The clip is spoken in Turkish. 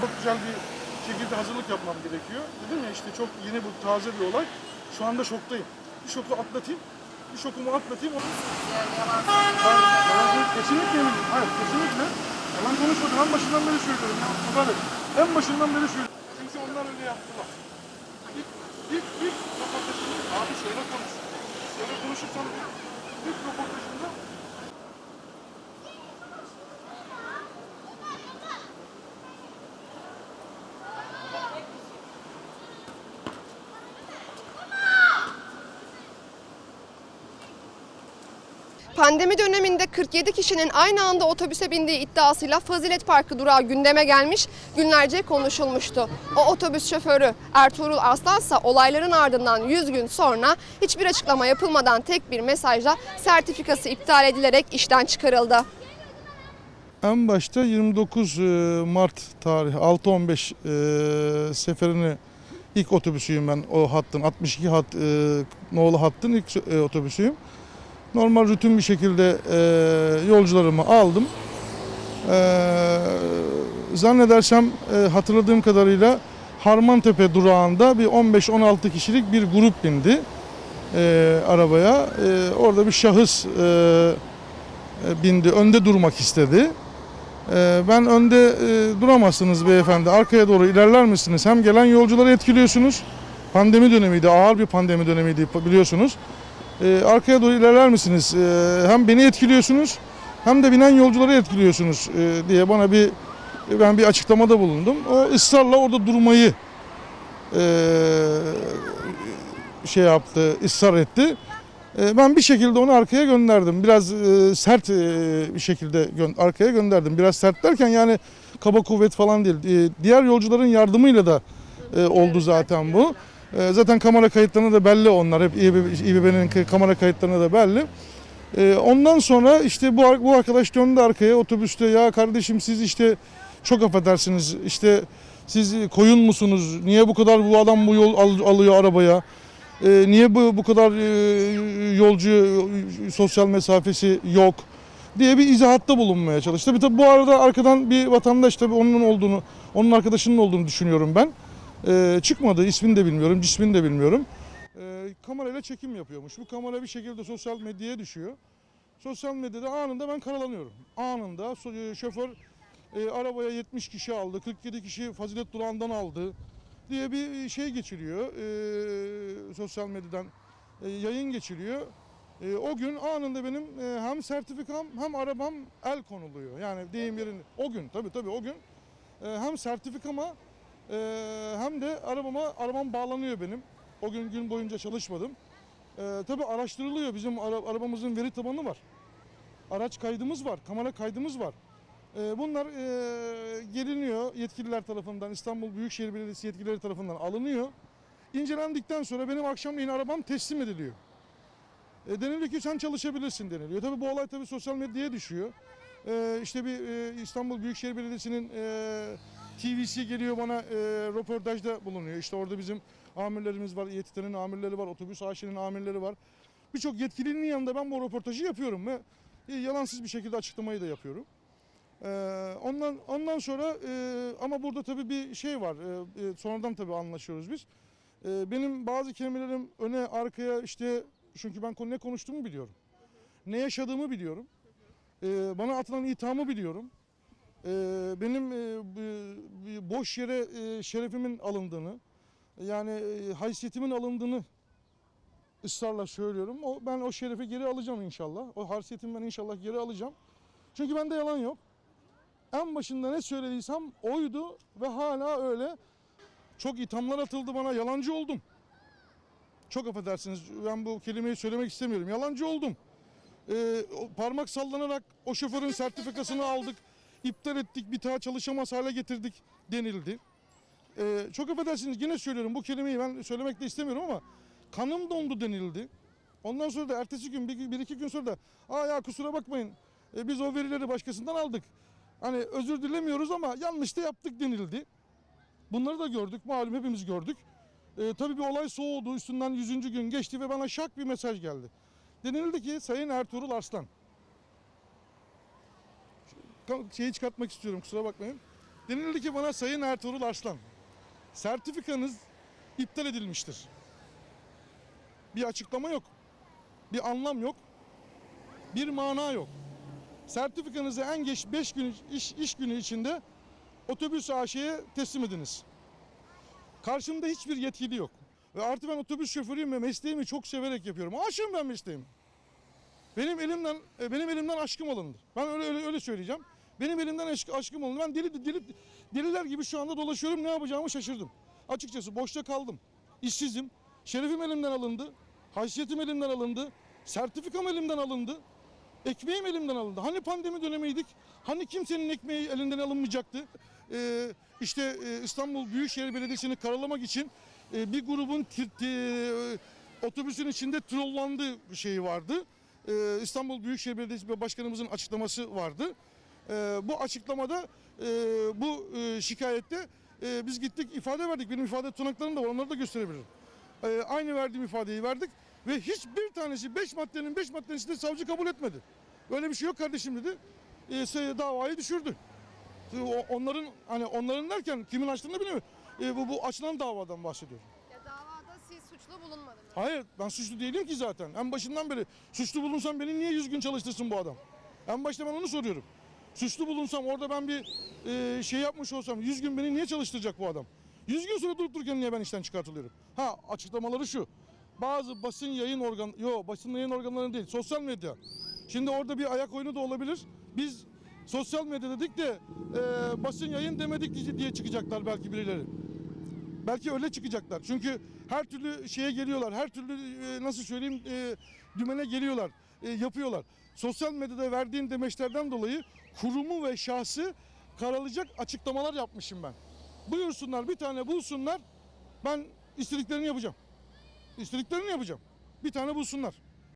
Çok güzel bir şekilde hazırlık yapmam gerekiyor. Dedim ya işte çok yeni bu taze bir olay. Şu anda şoktayım. Bir şoku atlatayım. Bir şokumu atlatayım. Ben, yalan- kesinlikle eminim. Hayır kesinlikle. Yalan konuşmadım. En başından beri söylüyorum. Ya, Bey. En başından beri söylüyorum. Çünkü onlar öyle yaptılar. İlk, ilk, ilk röportajında abi şöyle konuş. Şöyle konuşursan ilk röportajında Pandemi döneminde 47 kişinin aynı anda otobüse bindiği iddiasıyla Fazilet Parkı durağı gündeme gelmiş, günlerce konuşulmuştu. O otobüs şoförü Ertuğrul Aslansa olayların ardından 100 gün sonra hiçbir açıklama yapılmadan tek bir mesajla sertifikası iptal edilerek işten çıkarıldı. En başta 29 e, Mart tarihi 6-15 e, seferini ilk otobüsüyüm ben o hattın 62 hat e, nolu hattın ilk e, otobüsüyüm. Normal rutin bir şekilde e, yolcularımı aldım. E, zannedersem e, hatırladığım kadarıyla Harmantepe durağında bir 15-16 kişilik bir grup bindi e, arabaya. E, orada bir şahıs e, e, bindi, önde durmak istedi. Ee, Ben önde e, duramazsınız beyefendi. Arkaya doğru ilerler misiniz? Hem gelen yolcuları etkiliyorsunuz. Pandemi dönemiydi, ağır bir pandemi dönemiydi biliyorsunuz. Ee, Arkaya doğru ilerler misiniz? Ee, Hem beni etkiliyorsunuz hem de binen yolcuları etkiliyorsunuz e, diye bana bir ben bir açıklamada bulundum. O ısrarla orada durmayı e, şey yaptı, ısrar etti. E, Ben bir şekilde onu arkaya gönderdim. Biraz sert bir şekilde arkaya gönderdim. Biraz sert derken yani kaba kuvvet falan değil. Diğer yolcuların yardımıyla da oldu zaten bu. E, Zaten kamera kayıtlarında da belli onlar. Hep İBB İBB'nin kamera kayıtlarında da belli. E, Ondan sonra işte bu bu arkadaş döndü arkaya otobüste ya kardeşim siz işte çok affedersiniz işte siz koyun musunuz? Niye bu kadar bu adam bu yol al- alıyor arabaya? Ee, niye bu bu kadar e, yolcu e, sosyal mesafesi yok diye bir izahatta bulunmaya çalıştı. Tabii, tabii bu arada arkadan bir vatandaş tabii onun olduğunu, onun arkadaşının olduğunu düşünüyorum ben. Ee, çıkmadı, ismini de bilmiyorum, cismini de bilmiyorum. Ee, kamerayla çekim yapıyormuş. Bu kamera bir şekilde sosyal medyaya düşüyor. Sosyal medyada anında ben karalanıyorum. Anında e, şoför e, arabaya 70 kişi aldı, 47 kişi Fazilet Durağı'ndan aldı diye bir şey geçiriyor. E, sosyal medyadan e, yayın geçiriyor. E, o gün anında benim e, hem sertifikam hem arabam el konuluyor. Yani deyim yerin o gün tabii tabii o gün e, hem sertifikama e, hem de arabama arabam bağlanıyor benim. O gün gün boyunca çalışmadım. E, tabii araştırılıyor. Bizim ara- arabamızın veri tabanı var. Araç kaydımız var, kamera kaydımız var. E, bunlar e, geliniyor yetkililer tarafından, İstanbul Büyükşehir Belediyesi yetkilileri tarafından alınıyor. İncelendikten sonra benim akşamleyin arabam teslim ediliyor. E, deniliyor ki sen çalışabilirsin deniliyor. Tabii bu olay tabii sosyal medyaya düşüyor. E, işte bir e, İstanbul Büyükşehir Belediyesi'nin e, TV'si geliyor bana e, röportajda bulunuyor. İşte orada bizim amirlerimiz var, İETT'nin amirleri var, otobüs AŞ'nin amirleri var. Birçok yetkilinin yanında ben bu röportajı yapıyorum ve e, yalansız bir şekilde açıklamayı da yapıyorum. Ee, ondan ondan sonra e, ama burada tabii bir şey var. E, e, sonradan tabii anlaşıyoruz biz. E, benim bazı kelimelerim öne arkaya işte çünkü ben ne konuştuğumu biliyorum. Ne yaşadığımı biliyorum. E, bana atılan ithamı biliyorum. E, benim e, boş yere e, şerefimin alındığını, Yani e, haysiyetimin alındığını ısrarla söylüyorum. O, ben o şerefi geri alacağım inşallah. O haysiyetimi ben inşallah geri alacağım. Çünkü bende yalan yok. En başında ne söylediysem oydu ve hala öyle. Çok ithamlar atıldı bana. Yalancı oldum. Çok affedersiniz ben bu kelimeyi söylemek istemiyorum. Yalancı oldum. Ee, parmak sallanarak o şoförün sertifikasını aldık. İptal ettik. Bir daha çalışamaz hale getirdik denildi. Ee, çok affedersiniz yine söylüyorum bu kelimeyi ben söylemek de istemiyorum ama kanım dondu denildi. Ondan sonra da ertesi gün bir, bir iki gün sonra da aa ya kusura bakmayın e, biz o verileri başkasından aldık. Hani özür dilemiyoruz ama yanlış da yaptık denildi. Bunları da gördük malum hepimiz gördük. Ee, tabii bir olay soğudu üstünden 100. gün geçti ve bana şak bir mesaj geldi. Denildi ki Sayın Ertuğrul Arslan. Şeyi çıkartmak istiyorum kusura bakmayın. Denildi ki bana Sayın Ertuğrul Arslan. Sertifikanız iptal edilmiştir. Bir açıklama yok. Bir anlam yok. Bir mana yok. Sertifikanızı en geç 5 gün iş, iş günü içinde otobüs AŞ'ye teslim ediniz. Karşımda hiçbir yetkili yok. Ve artı ben otobüs şoförüyüm ve mesleğimi çok severek yapıyorum. Aşığım ben mesleğimi. Benim elimden e, benim elimden aşkım alındı. Ben öyle öyle, öyle söyleyeceğim. Benim elimden aşk, aşkım alındı. Ben deli, deli deliler gibi şu anda dolaşıyorum. Ne yapacağımı şaşırdım. Açıkçası boşta kaldım. İşsizim. Şerefim elimden alındı. Haysiyetim elimden alındı. Sertifikam elimden alındı. Ekmeğim elimden alındı. Hani pandemi dönemiydik? Hani kimsenin ekmeği elinden alınmayacaktı? Ee, işte e, İstanbul Büyükşehir Belediyesi'ni karalamak için e, bir grubun e, otobüsün içinde trollandığı şeyi vardı. Ee, İstanbul Büyükşehir Belediyesi Başkanımızın açıklaması vardı. Ee, bu açıklamada e, bu e, şikayette e, biz gittik ifade verdik. Benim ifade tutanaklarım da var onları da gösterebilirim. Ee, aynı verdiğim ifadeyi verdik ve hiçbir tanesi 5 maddenin 5 maddesini de savcı kabul etmedi. Böyle bir şey yok kardeşim dedi. Se- davayı düşürdü. O- Onların hani onların derken kimin açtığını bilmiyorum. Ee, bu, bu açılan davadan bahsediyorum. Ya davada siz suçlu bulunmadınız. Hayır ben suçlu değilim ki zaten. En başından beri suçlu bulunsam beni niye 100 gün çalıştırsın bu adam? En başta ben onu soruyorum. Suçlu bulunsam orada ben bir e, şey yapmış olsam 100 gün beni niye çalıştıracak bu adam? 100 gün sonra durup dururken niye ben işten çıkartılıyorum? Ha açıklamaları şu. Bazı basın yayın organ yo basın yayın organları değil sosyal medya. Şimdi orada bir ayak oyunu da olabilir. Biz sosyal medya dedik de e, basın yayın demedik diye çıkacaklar belki birileri. Belki öyle çıkacaklar. Çünkü her türlü şeye geliyorlar. Her türlü e, nasıl söyleyeyim e, dümene geliyorlar. E, yapıyorlar. Sosyal medyada verdiğin demeçlerden dolayı kurumu ve şahsı karalayacak açıklamalar yapmışım ben. Buyursunlar bir tane bulsunlar. Ben istediklerini yapacağım. İstediklerini yapacağım. Bir tane bulsunlar.